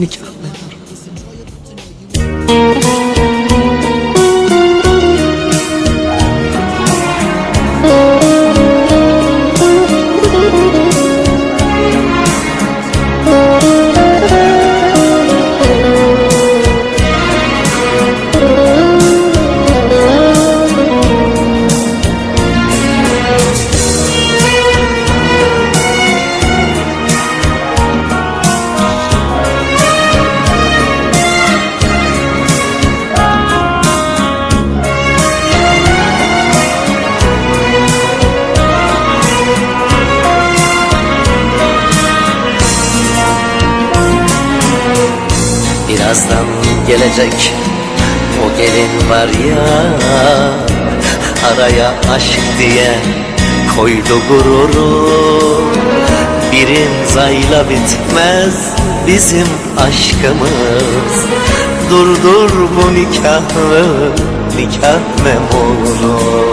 nikah memuru. Birazdan gelecek. O gelin var ya Araya aşk diye koydu gururu. Bir imzayla bitmez bizim aşkımız. Durdur bu nikahı nikah memuru.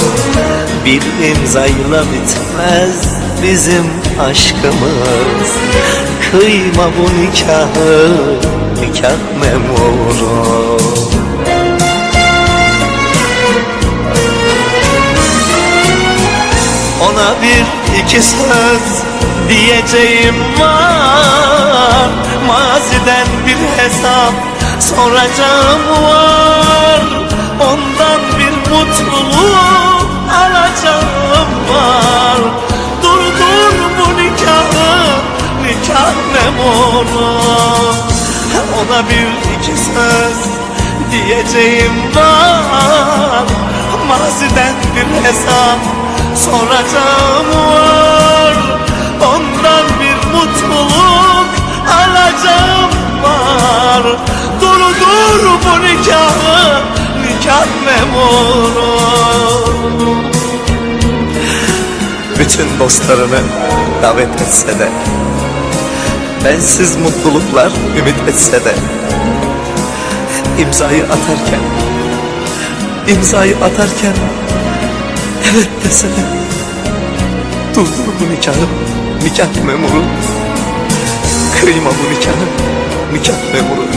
Bir imzayla bitmez bizim aşkımız. Kıyma bu nikahı nikah memuru. Ona bir iki söz diyeceğim var. Maziden bir hesap soracağım var. Ondan bir mutluluk alacağım var nikah memuru Ona bir iki söz diyeceğim var. Maziden bir hesap soracağım var. Ondan bir mutluluk alacağım var. Dur dur bu nikahı nikah memuru. Bütün dostlarını davet etse de Bensiz mutluluklar ümit etse de. İmzayı atarken imzayı atarken evet dese de. Durdur bu nikahı? Nikah memuru. Kıyma bu nikahı? Nikah memuru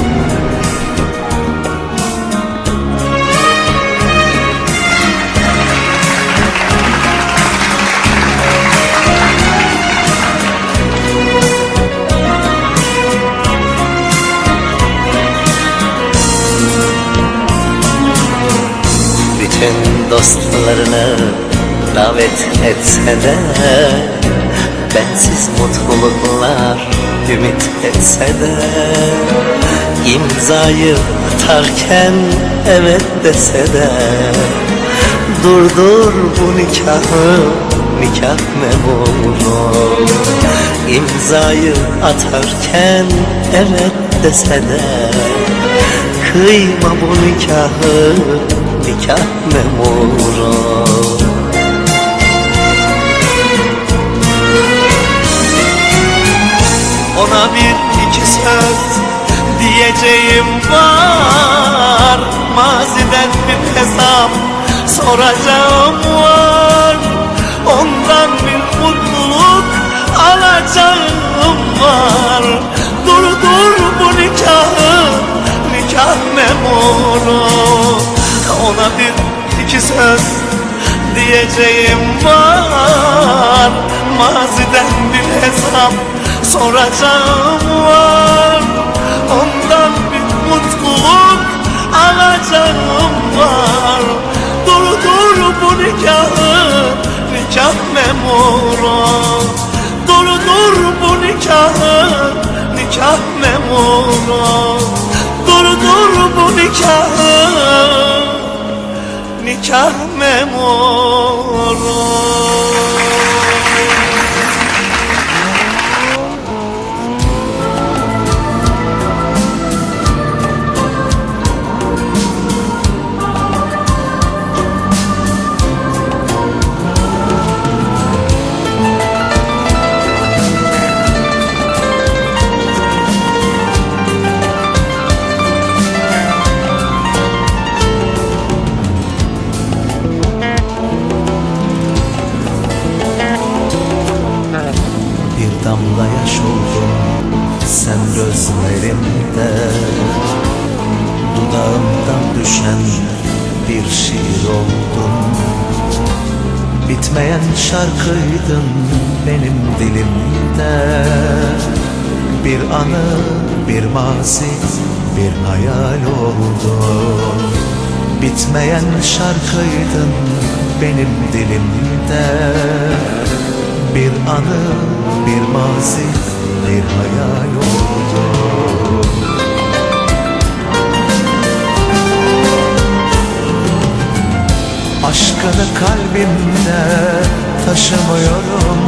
dostlarını davet etse de Bensiz mutluluklar ümit etse de imzayı atarken evet dese de Durdur bu nikahı nikah memuru İmzayı atarken evet dese de Kıyma bu nikahı nikah memuru Ona bir iki söz diyeceğim var. Maziden bir hesap soracağım var. Ondan diyeceğim var. Maziden bir hesap soracağım var. Ondan bir mutluluk alacağım var. Dur dur bu nikahı nikah memuru. Dur dur bu nikahı nikah memuru. Dur dur bu nikahı nikah memuru Dudağımdan düşen bir şiir oldun Bitmeyen şarkıydın benim dilimde. Bir anı, bir mazi, bir hayal oldun Bitmeyen şarkıydın benim dilimde. Bir anı, bir mazi, bir hayal oldun kalbimde taşımıyorum.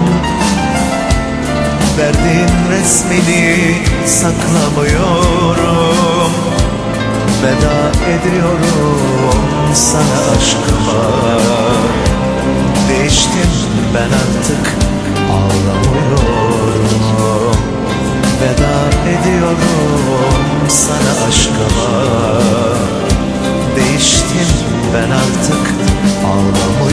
Verdiğin resmini saklamıyorum. Veda ediyorum sana aşkıma. Değiştim ben artık ağlamıyorum. Veda ediyorum sana aşkıma. Değiştim ben artık ağlamıyorum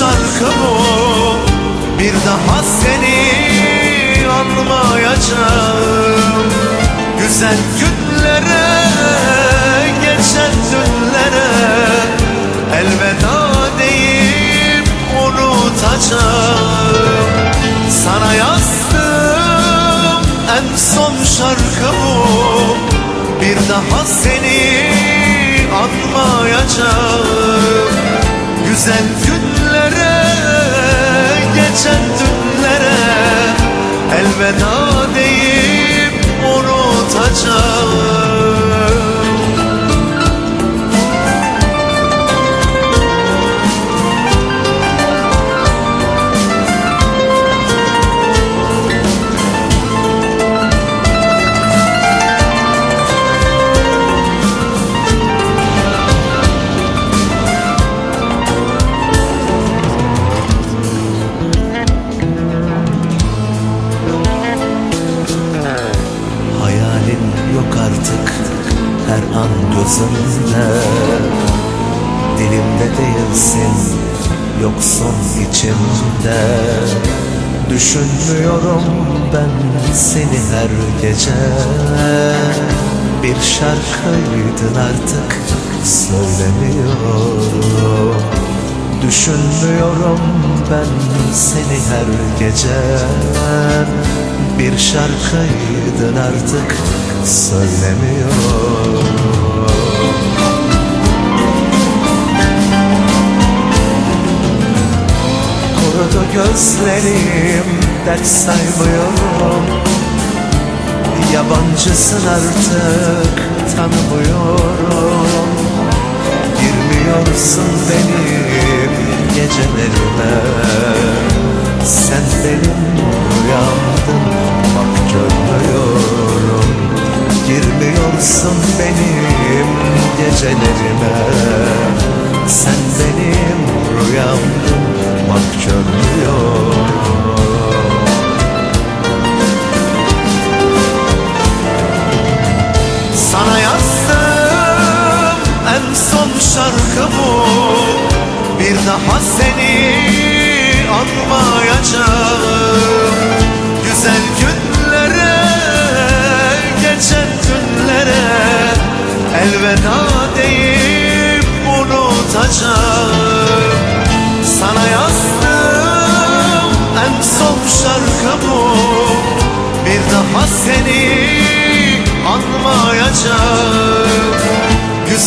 şarkı bu. Bir daha seni anmayacağım. Güzel günlere, geçen dünlere Elveda deyip unutacağım. Sana yazdım en son şarkı Bir daha seni Elveda deyip unutacağım Düşünmüyorum ben seni her gece. Bir şarkıydın artık söylemiyorum. Düşünmüyorum ben seni her gece. Bir şarkıydın artık söylemiyorum Kurudu gözlerim dert saymıyorum. Yabancısın artık tanımıyorum. Girmiyorsun benim gecelerime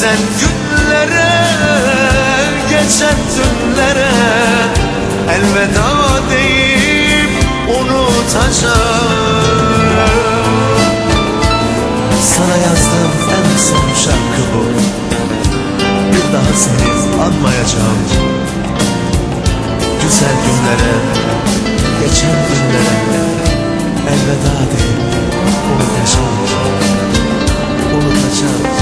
Güzel günlere, geçen dünlere Elveda deyip unutacağım. Sana yazdığım en son şarkı bu. Bir daha seni anmayacağım. Güzel günlere, geçen günlere Elveda deyip unutacağım. Unutacağım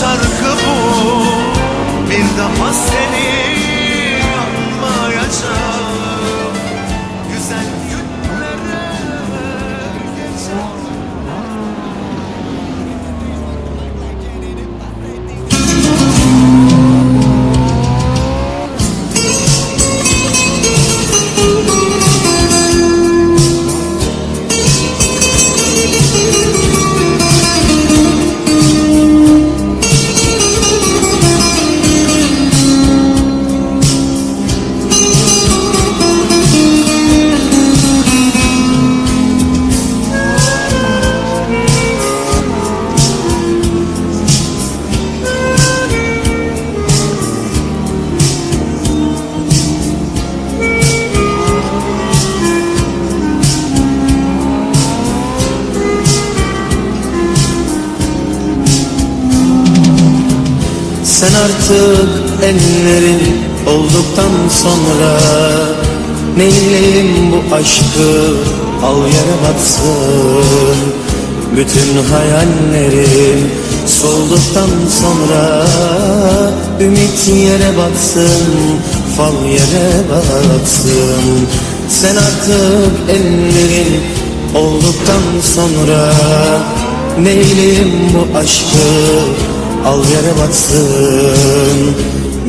şarkı bu. Bir daha seni artık ellerin olduktan sonra. Neyleyim bu aşkı? Al yere batsın. Bütün hayallerim solduktan sonra. Ümit yere batsın, fal yere batsın. Sen artık ellerin olduktan sonra. Neyleyim bu aşkı al yere batsın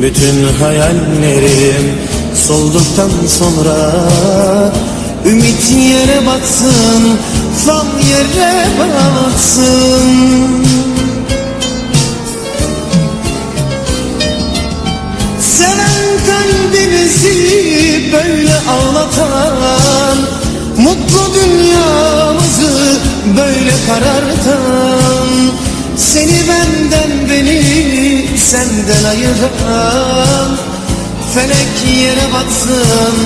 Bütün hayallerim. Solduktan sonra Ümit yere batsın, fal yere batsın. Seven kalbimizi böyle ağlatan Mutlu dünyamızı böyle karartan Seni benden beni senden ayıran Felek yere batsın,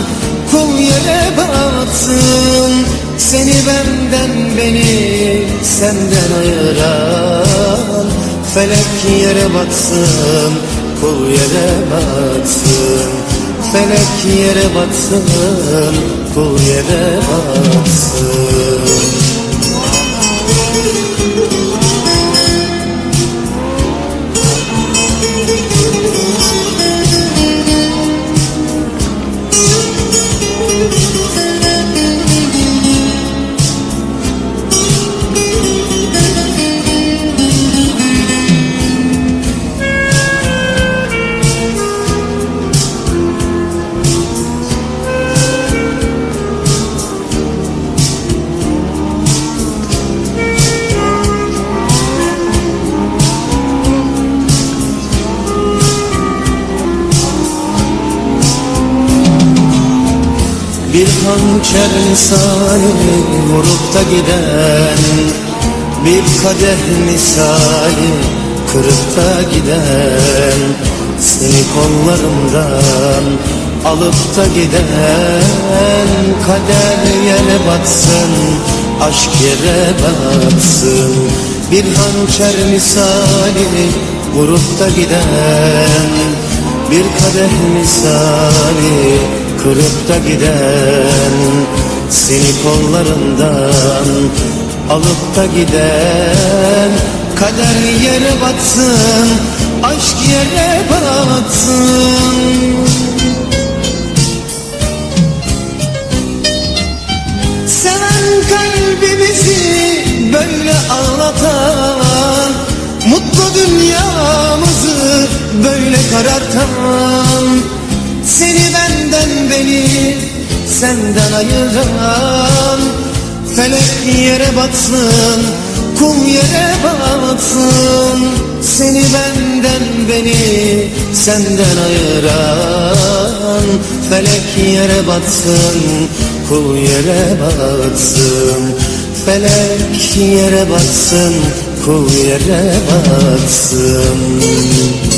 kul yere batsın. Seni benden beni senden ayıran Felek yere batsın, kul yere batsın. Felek yere batsın, kul yere batsın Bir hançer misali vurup da giden Bir kadeh misali kırıp da giden Seni kollarımdan alıp da giden Kader yere batsın, aşk yere batsın. Bir hançer misali vurup da giden Bir kadeh misali kırıp da giden Seni kollarından alıp da giden Kader yere batsın, aşk yere batsın Seven kalbimizi böyle ağlatan Mutlu dünyamızı böyle karartan Seni benden beni senden ayıran. Felek yere batsın, kum yere batsın. Seni benden beni senden ayıran. Felek yere batsın, kul yere batsın. Felek yere batsın, kul yere batsın